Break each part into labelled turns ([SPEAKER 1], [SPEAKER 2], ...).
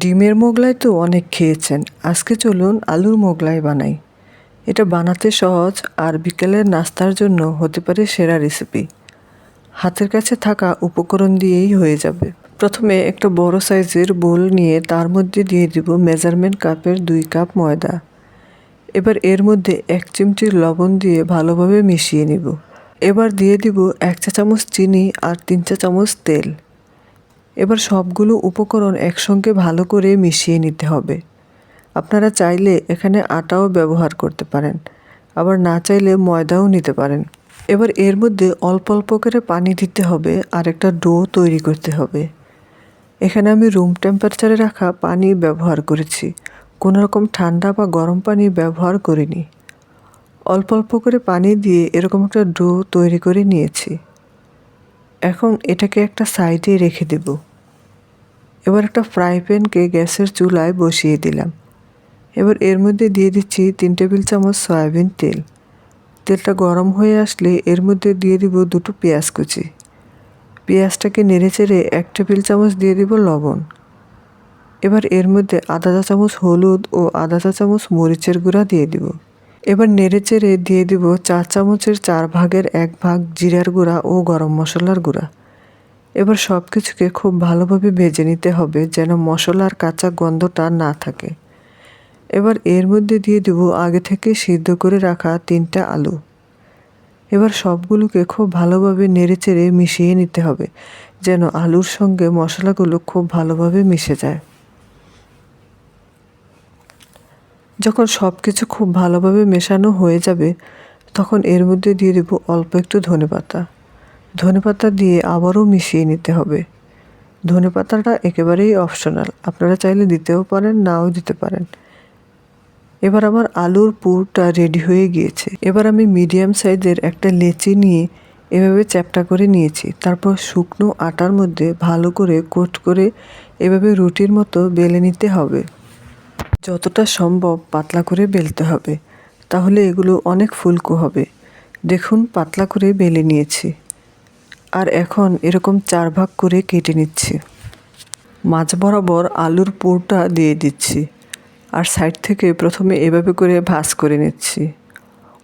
[SPEAKER 1] ডিমের মোগলাই তো অনেক খেয়েছেন। আজকে চলুন আলুর মোগলাই বানাই। এটা বানাতে সহজ আর বিকেলের নাস্তার জন্য হতে পারে সেরা রেসিপি। হাতের কাছে থাকা উপকরণ দিয়েই হয়ে যাবে। প্রথমে একটা বড় সাইজের বোল নিয়ে তার মধ্যে দিয়ে দিব মেজারমেন্ট কাপের দুই কাপ ময়দা। এবার এর মধ্যে এক চিমটি লবণ দিয়ে ভালোভাবে মিশিয়ে নিব। এবার দিয়ে দিব এক চা চামচ চিনি আর তিন চা চামচ তেল। এবার সবগুলো উপকরণ একসঙ্গে ভালো করে মিশিয়ে নিতে হবে। আপনারা চাইলে এখানে আটাও ব্যবহার করতে পারেন, আবার না চাইলে ময়দাও নিতে পারেন। এবার এর মধ্যে অল্প অল্প করে পানি দিতে হবে, আর একটা ডো তৈরি করতে হবে। এখানে আমি রুম টেম্পারেচারে রাখা পানি ব্যবহার করেছি, কোনো রকম ঠান্ডা বা গরম পানি ব্যবহার করিনি। অল্প অল্প করে পানি দিয়ে এরকম একটা ডো তৈরি করে নিয়েছি। এখন এটাকে একটা সাইডে রেখে দেব। এবার একটা ফ্রাই প্যানকে গ্যাসের চুলায় বসিয়ে দিলাম। এবার এর মধ্যে দিয়ে দিচ্ছি তিন টেবিল চামচ সয়াবিন তেল। তেলটা গরম হয়ে আসলে এর মধ্যে দিয়ে দিব দুটো পেঁয়াজ কুচি। পেঁয়াজটাকে নেড়ে চেড়ে এক টেবিল চামচ দিয়ে দিব লবণ। এবার এর মধ্যে আধা চা চামচ হলুদ ও আধা চা চামচ মরিচের গুঁড়া দিয়ে দিব। এবার নেড়ে চেড়ে দিয়ে দিব চার চামচের চার ভাগের এক ভাগ জিরার গুঁড়া ও গরম মশলার গুঁড়া। এবার সব কিছুকে খুব ভালোভাবে ভেজে নিতে হবে যেন মশলার কাঁচা গন্ধটা না থাকে। এবার এর মধ্যে দিয়ে দেব আগে থেকে সিদ্ধ করে রাখা তিনটা আলু। এবার সবগুলোকে খুব ভালোভাবে নেড়ে চেড়ে মিশিয়ে নিতে হবে যেন আলুর সঙ্গে মশলাগুলো খুব ভালোভাবে মিশে যায়। যখন সব কিছু খুব ভালোভাবে মেশানো হয়ে যাবে, তখন এর মধ্যে দিয়ে দেবো অল্প একটু ধনে পাতা ধনে পাতা দিয়ে আবারও মিশিয়ে নিতে হবে। ধনে পাতাটা একেবারেই অপশনাল আপনারা চাইলে দিতেও পারেন, নাও দিতে পারেন। এবার আমার আলুর পুরটা রেডি হয়ে গিয়েছে। এবার আমি মিডিয়াম সাইজের একটা লেচি নিয়ে এভাবে চ্যাপটা করে নিয়েছি। তারপর শুকনো আটার মধ্যে ভালো করে কোট করে এভাবে রুটির মতো বেলে নিতে হবে। যতটা সম্ভব পাতলা করে বেলতে হবে, তাহলে এগুলো অনেক ফুলকো হবে। দেখুন, পাতলা করে বেলে নিয়েছি। আর এখন এরকম চার ভাগ করে কেটে নিচ্ছি। মাঝ বরাবর আলুর পুরটা দিয়ে দিচ্ছি আর সাইড থেকে প্রথমে এভাবে করে ভাজ করে নিচ্ছি।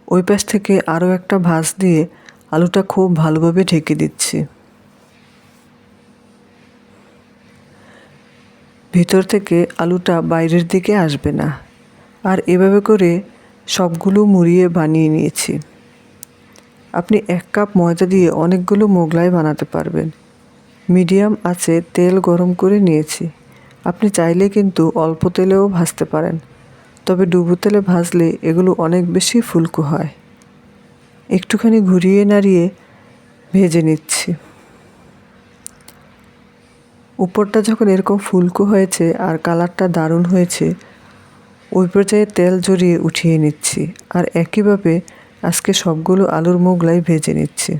[SPEAKER 1] ওই পাশ থেকে আরও একটা ভাজ দিয়ে আলুটা খুব ভালোভাবে ঢেকে দিচ্ছি। ভিতর থেকে আলুটা বাইরের দিকে আসবে না। আর এভাবে করে সবগুলো মুড়িয়ে বানিয়ে নিয়েছি। আপনি এক কাপ ময়দা দিয়ে অনেকগুলো মোগলাই বানাতে পারবেন। মিডিয়াম আছে তেল গরম করে নিয়েছি। আপনি চাইলে কিন্তু অল্প তেলেও ভাজতে পারেন। তবে ডুবো তেলে ভাজলে এগুলো অনেক বেশি ফুলকো হয়। একটুখানি ঘুরিয়ে নাড়িয়ে ভেজে নিচ্ছি। উপরটা যখন এরকম ফুলকো হয়েছে আর কালারটা দারুণ হয়েছে, ওই পর্যায়ে তেল জড়িয়ে উঠিয়ে নিচ্ছি আর একইভাবে আজকে সবগুলো আলুর মোগলাই ভেজে নিচ্ছি।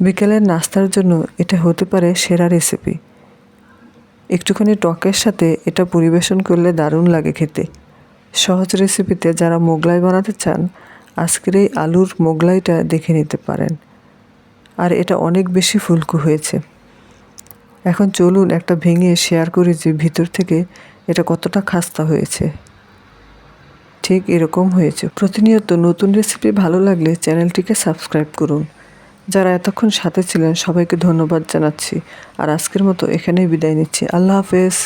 [SPEAKER 1] বিকেলের নাস্তার জন্য এটা হতে পারে সেরা রেসিপি। একটুখানি টকের সাথে এটা পরিবেশন করলে দারুণ লাগে খেতে। সহজ রেসিপিতে যারা মোগলাই বানাতে চান, আজকের এই আলুর মোগলাইটা দেখে নিতে পারেন। আর এটা অনেক বেশি ফুলকো হয়েছে। এখন চলুন একটা ভেঙে শেয়ার করি যে ভিতর থেকে এটা কতটা খাস্তা হয়েছে। ঠিক এরকম হয়েছে। প্রতিনিয়ত নতুন রেসিপি ভালো লাগলে চ্যানেলটিকে সাবস্ক্রাইব করুন। যারা এতক্ষণ সাথে ছিলেন, সবাইকে ধন্যবাদ জানাচ্ছি। আর আজকের মতো এখানেই বিদায় নিচ্ছি। আল্লাহ হাফেজ।